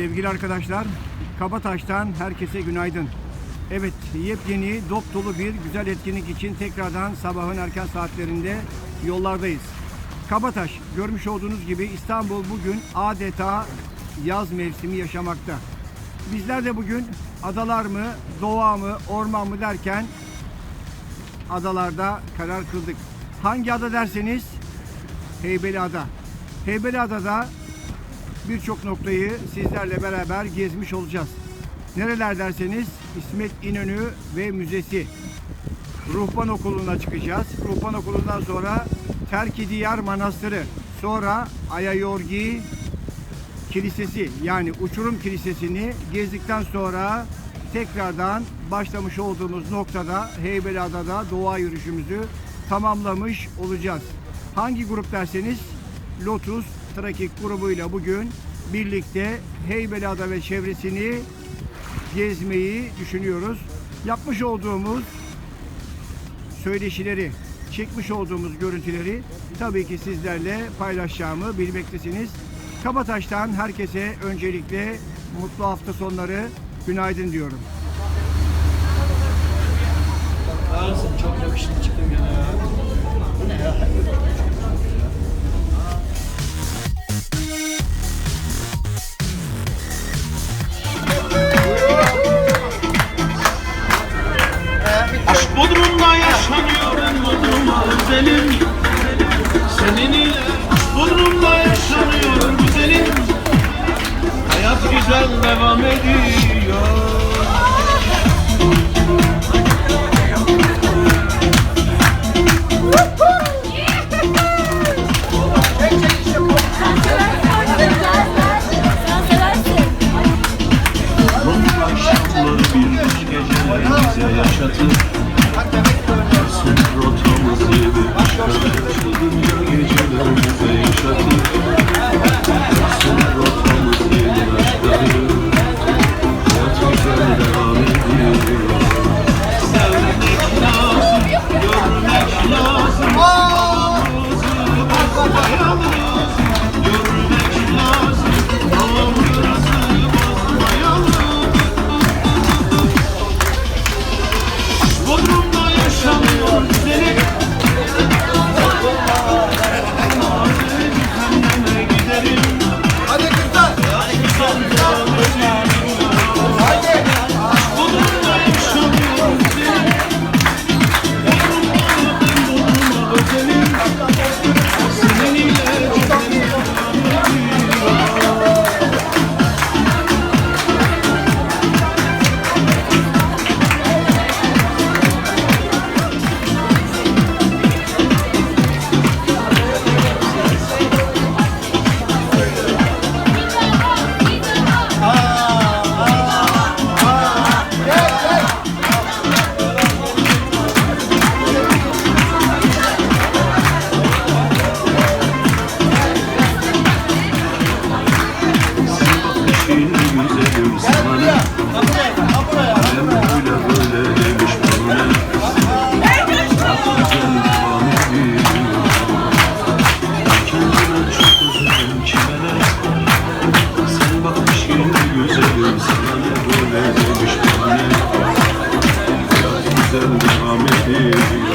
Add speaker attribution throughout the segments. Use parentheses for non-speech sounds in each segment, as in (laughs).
Speaker 1: Sevgili arkadaşlar, Kabataş'tan herkese günaydın. Evet, yepyeni, dop dolu bir güzel etkinlik için tekrardan sabahın erken saatlerinde yollardayız. Kabataş, görmüş olduğunuz gibi İstanbul bugün adeta yaz mevsimi yaşamakta. Bizler de bugün adalar mı, doğa mı, orman mı derken adalarda karar kıldık. Hangi ada derseniz Heybeliada. Heybeliada'da birçok noktayı sizlerle beraber gezmiş olacağız. Nereler derseniz İsmet İnönü ve Müzesi. Ruhban Okulu'na çıkacağız. Ruhban Okulu'ndan sonra Terki Diyar Manastırı. Sonra Ayayorgi Kilisesi yani Uçurum Kilisesi'ni gezdikten sonra tekrardan başlamış olduğumuz noktada Heybeliada'da doğa yürüyüşümüzü tamamlamış olacağız. Hangi grup derseniz Lotus Trakik grubuyla bugün birlikte Heybeliada ve çevresini gezmeyi düşünüyoruz. Yapmış olduğumuz söyleşileri, çekmiş olduğumuz görüntüleri tabii ki sizlerle paylaşacağımı bilmektesiniz. Kabataş'tan herkese öncelikle mutlu hafta sonları, günaydın diyorum.
Speaker 2: Çok yakışıklı çıktın gene ya. Bu ne ya?
Speaker 3: Bodrum'da yaşanıyor en Bodrum'a özelim Senin ile Bodrum'da yaşanıyor güzelim Hayat güzel devam ediyor Hayat güzel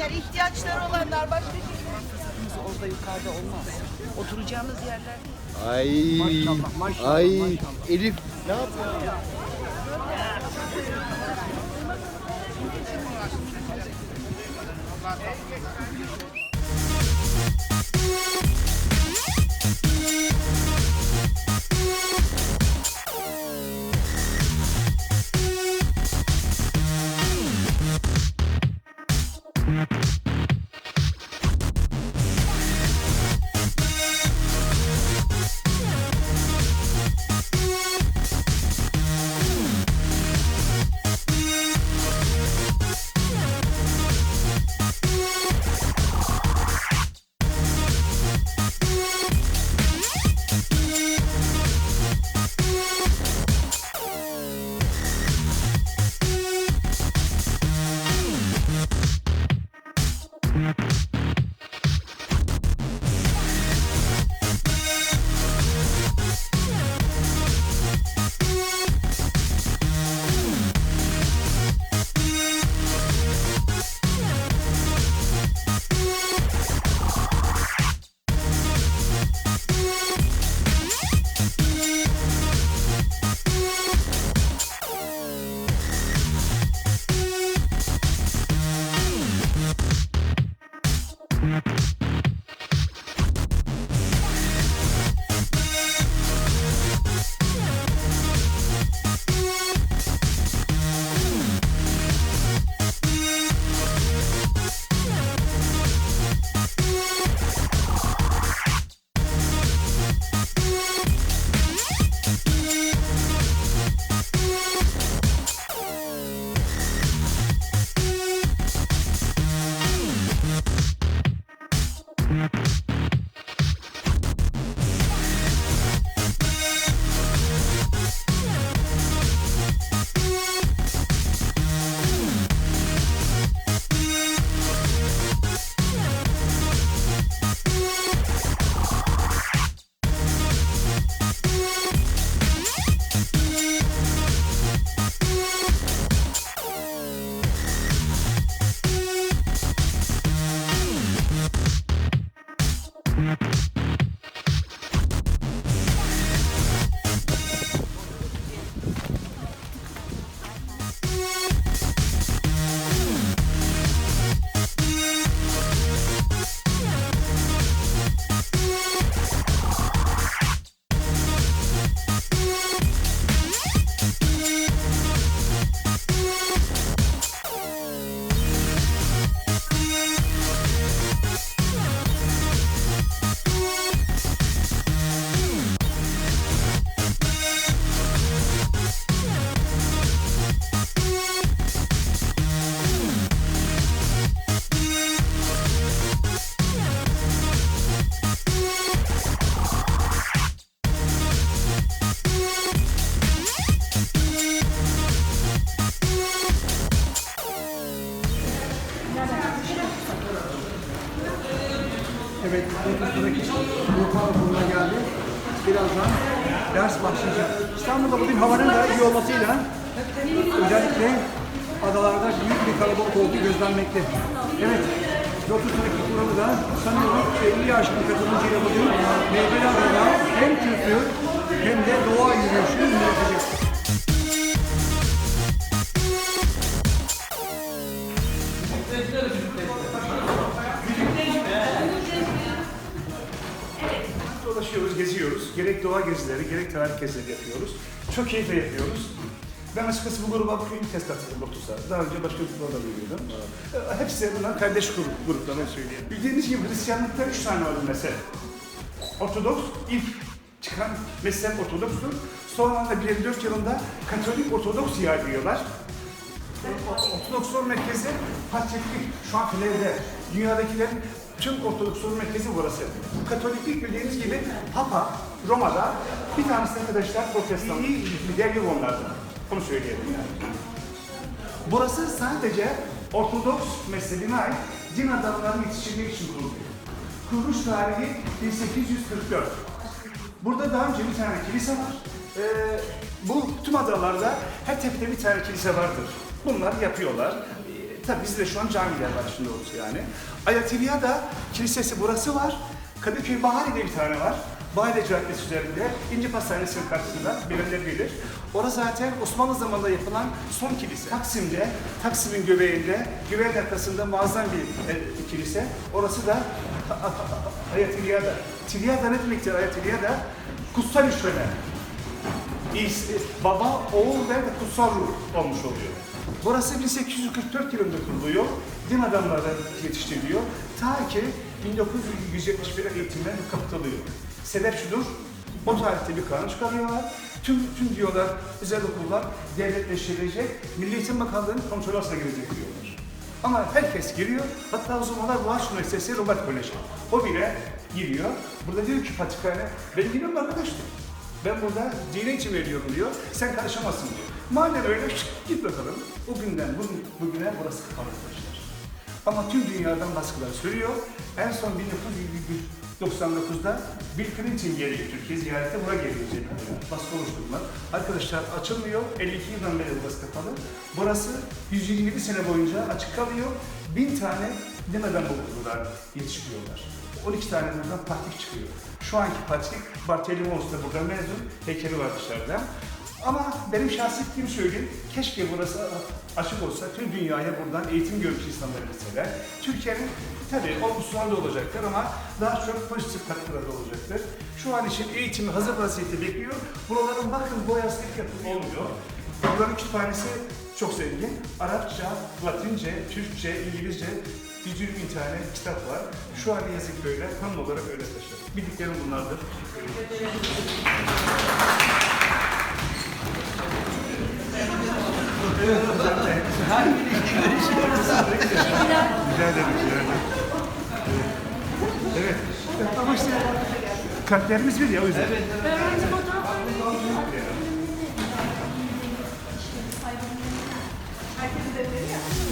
Speaker 4: isteyenler, ihtiyaçları olanlar başka Orada yukarıda olmaz. Oturacağımız yerler.
Speaker 5: Ay,
Speaker 1: Maşallah, maşallah,
Speaker 5: ay,
Speaker 1: maşallah.
Speaker 5: Elif ne yapıyor?
Speaker 1: Evet, we Kudüs'teki Burhan Okulu'na geldik. Birazdan ders başlayacak. İstanbul'da bugün havanın da iyi olmasıyla özellikle adalarda büyük bir kalabalık olduğu gözlenmekte. Evet, Lotus Trakik kuralı da sanıyorum 50 aşkın katılımcıyla bugün Meyveli Adada hem kültür hem de doğa yürüyüşü yürütecek.
Speaker 6: Dolaşıyoruz, geziyoruz. Gerek doğa gezileri, gerek tarih gezileri yapıyoruz. Çok keyifle yapıyoruz. Ben açıkçası bu gruba bugün ilk kez katıldım Lotus'a. Daha önce başka gruplarda biliyordum. Ee, Hepsi bunlar kardeş grup, gruplar ben söyleyeyim. Bildiğiniz gibi Hristiyanlıkta üç tane var mezhep. Ortodoks ilk çıkan mezhep Ortodoks'tur. Sonra da 54 yılında Katolik Ortodoks yaygıyorlar. Ortodoksluğun merkezi Patriklik, şu an Filev'de. Dünyadakilerin tüm Ortodoksluğun merkezi burası. Katoliklik bildiğiniz gibi Papa Roma'da bir tanesi arkadaşlar Protestan. İyi lider yok onlardan. Onu söyleyelim yani. Burası sadece Ortodoks mezhebine ait din adamlarını yetiştirmek için kuruluyor. Kuruluş tarihi 1844. Burada daha önce bir tane kilise var. Ee, bu tüm adalarda her tepede bir tane kilise vardır. Bunlar yapıyorlar. Tabii bizde şu an camiler var şimdi oldu yani. Ayatolia'da kilisesi burası var. Kadıköy Bahari'de bir tane var. Bahane Caddesi üzerinde, İnci Pastanesi'nin karşısında bilenler bilir. Orası zaten Osmanlı zamanında yapılan son kilise. Taksim'de, Taksim'in göbeğinde, göbeğin arkasında muazzam bir e, kilise. Orası da Ayatolia'da. Tilyada ne demektir Ayatolia'da? Kutsal işleme. İs- Baba, oğul ve kutsal ruh olmuş oluyor. Burası 1844 yılında kuruluyor. Din adamları yetiştiriliyor. Ta ki 1971'e eğitimden kapatılıyor. Sebep şudur, o tarihte bir kanun çıkarıyorlar. Tüm, tüm diyorlar özel okullar devletleştirilecek, Milli Eğitim Bakanlığı'nın kontrolü altına girecek diyorlar. Ama herkes giriyor. Hatta o zamanlar Boğaziçi Üniversitesi Robert Koleji. O bile giriyor. Burada diyor ki Patrikhane, benim gidiyorum arkadaş diyor. Ben burada dine için veriyorum diyor. Sen karışamazsın diyor. Madem öyle şık, (laughs) git bakalım. O günden bugün, bugüne burası kapalı arkadaşlar. Ama tüm dünyadan baskılar sürüyor. En son 1999'da Bill Clinton geliyor Türkiye ziyarete buraya gelecek. Baskı oluşturdular. Arkadaşlar açılmıyor. 52 yıldan beri burası kapalı. Burası 127 sene boyunca açık kalıyor. 1000 tane demeden bulundular, yetiştiriyorlar. 12 tane buradan patrik çıkıyor. Şu anki patrik Bartolomeusz da burada mezun. Heykeli var dışarıda. Ama benim şahsi fikrimi söyleyeyim. Keşke burası açık olsa tüm dünyaya buradan eğitim görmüş insanlar mesela. Türkiye'nin tabii olumsuzlar da olacaktır ama daha çok pozitif katkıları da olacaktır. Şu an için eğitimi hazır vaziyette bekliyor. Buraların bakın boyası ilk olmuyor. Bunların kütüphanesi çok zengin. Arapça, Latince, Türkçe, İngilizce 120 bin tane kitap var. Şu an yazık ki öyle. Konum olarak öyle taşır. Bildiklerim bunlardır. Rica ederim, rica ederim. Evet. Ama işte kalplerimiz bir ya o yüzden.
Speaker 4: Bakmayın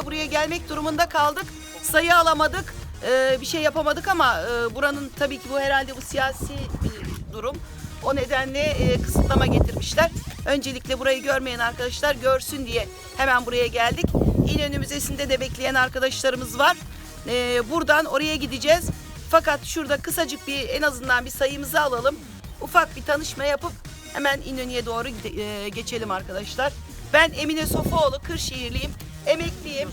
Speaker 4: acele buraya gelmek durumunda kaldık. Sayı alamadık. Ee, bir şey yapamadık ama e, buranın tabii ki bu herhalde bu siyasi bir durum. O nedenle e, kısıtlama getirmişler. Öncelikle burayı görmeyen arkadaşlar görsün diye hemen buraya geldik. İnönü Müzesi'nde de bekleyen arkadaşlarımız var. Ee, buradan oraya gideceğiz. Fakat şurada kısacık bir en azından bir sayımızı alalım. Ufak bir tanışma yapıp hemen İnönü'ye doğru e, geçelim arkadaşlar. Ben Emine Sofuoğlu, Kırşehirliyim. Emekliyim.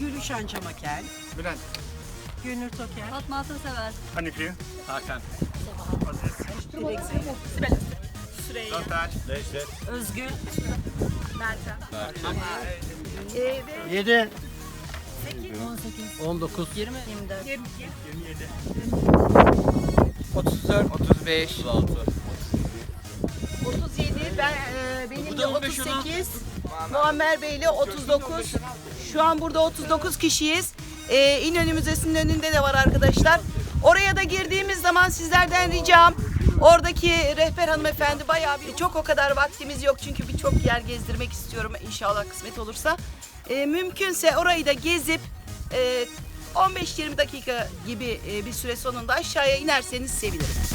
Speaker 7: Gülüşen Çamakel.
Speaker 6: Bülent,
Speaker 7: Gönül Toker.
Speaker 8: Fatma Altın sever.
Speaker 6: Hanifi,
Speaker 7: Özgül.
Speaker 4: Ee, ve
Speaker 5: 7,
Speaker 8: 18.
Speaker 5: 19,
Speaker 8: 20. 24.
Speaker 5: 34, 35, 36.
Speaker 4: 37, ben e, benim de 38, Muammer Bey'le 39. Şu an burada 39 kişiyiz. E, İnönü Müzesi'nin önünde de var arkadaşlar. Oraya da girdiğimiz zaman sizlerden ricam oradaki rehber hanımefendi bayağı bir çok o kadar vaktimiz yok çünkü birçok yer gezdirmek istiyorum inşallah kısmet olursa. E, mümkünse orayı da gezip e, 15-20 dakika gibi e, bir süre sonunda aşağıya inerseniz sevinirim.